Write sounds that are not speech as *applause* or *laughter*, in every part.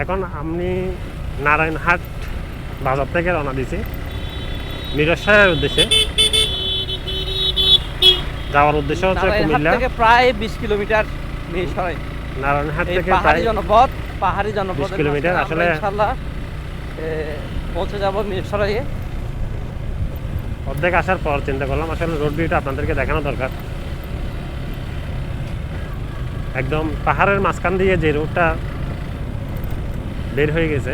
এখন আমি নারায়ণহাট বাজার থেকে রওনা দিছি মিরসাহের উদ্দেশ্যে। যাওয়ার উদ্দেশ্য হচ্ছে কুমিল্লা। থেকে প্রায় বিশ কিলোমিটার মিরসরাই নারায়ণহাট থেকে পাহাড়ি জনপদ পাহাড়ি জনপদ 20 কিলোমিটার, আসলে- ইনশাল্লাহ পৌঁছে যাব মিরসরাইয়ে অর্ধেক আসার পর চিন্তা করলাম আসলে রোড ভিউটা আপনাদেরকে দেখানো দরকার। একদম পাহাড়ের মাঝখান দিয়ে যে রোডটা বের হয়ে গেছে।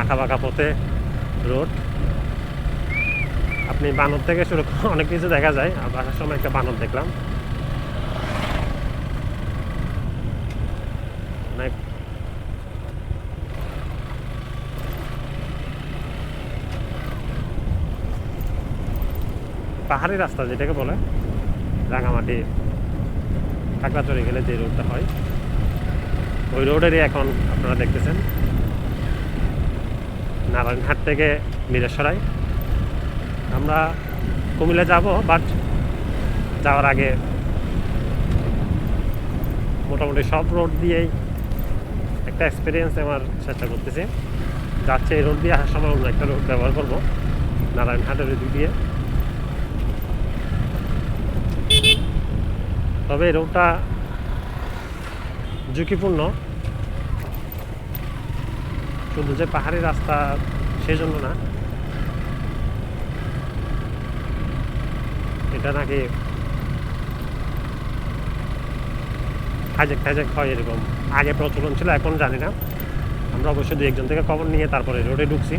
আঁকা বাঁকা পথে রোড। আপনি বানর থেকে শুরু *laughs* অনেক কিছু দেখা যায়। আর আসার সময় একটা বানর দেখলাম। অনেক পাহাড়ি রাস্তা যেটাকে বলে, রাঙামাটি কাকড়াচড়ি গেলে যে রোডটা হয়। ওই রোডেরই এখন আপনারা দেখতেছেন। নারায়ণঘাট থেকে মিরেশ্বরাই আমরা কুমিল্লা যাব বাট যাওয়ার আগে মোটামুটি সব রোড দিয়েই একটা এক্সপিরিয়েন্স আমার চেষ্টা করতেছি। যাচ্ছে এই রোড দিয়ে, আসার সময় অন্য একটা রোড ব্যবহার করব নারায়ণহাটের দিক দিয়ে। তবে এই রোডটা ঝুঁকিপূর্ণ। শুধু যে পাহাড়ি রাস্তা, সেই জন্য না। এটা নাকি হাইজেক টাইজেক হয় এরকম। আগে প্রচলন ছিল, এখন জানি না। আমরা অবশ্যই দু একজন থেকে খবর নিয়ে তারপরে রোডে ঢুকছি।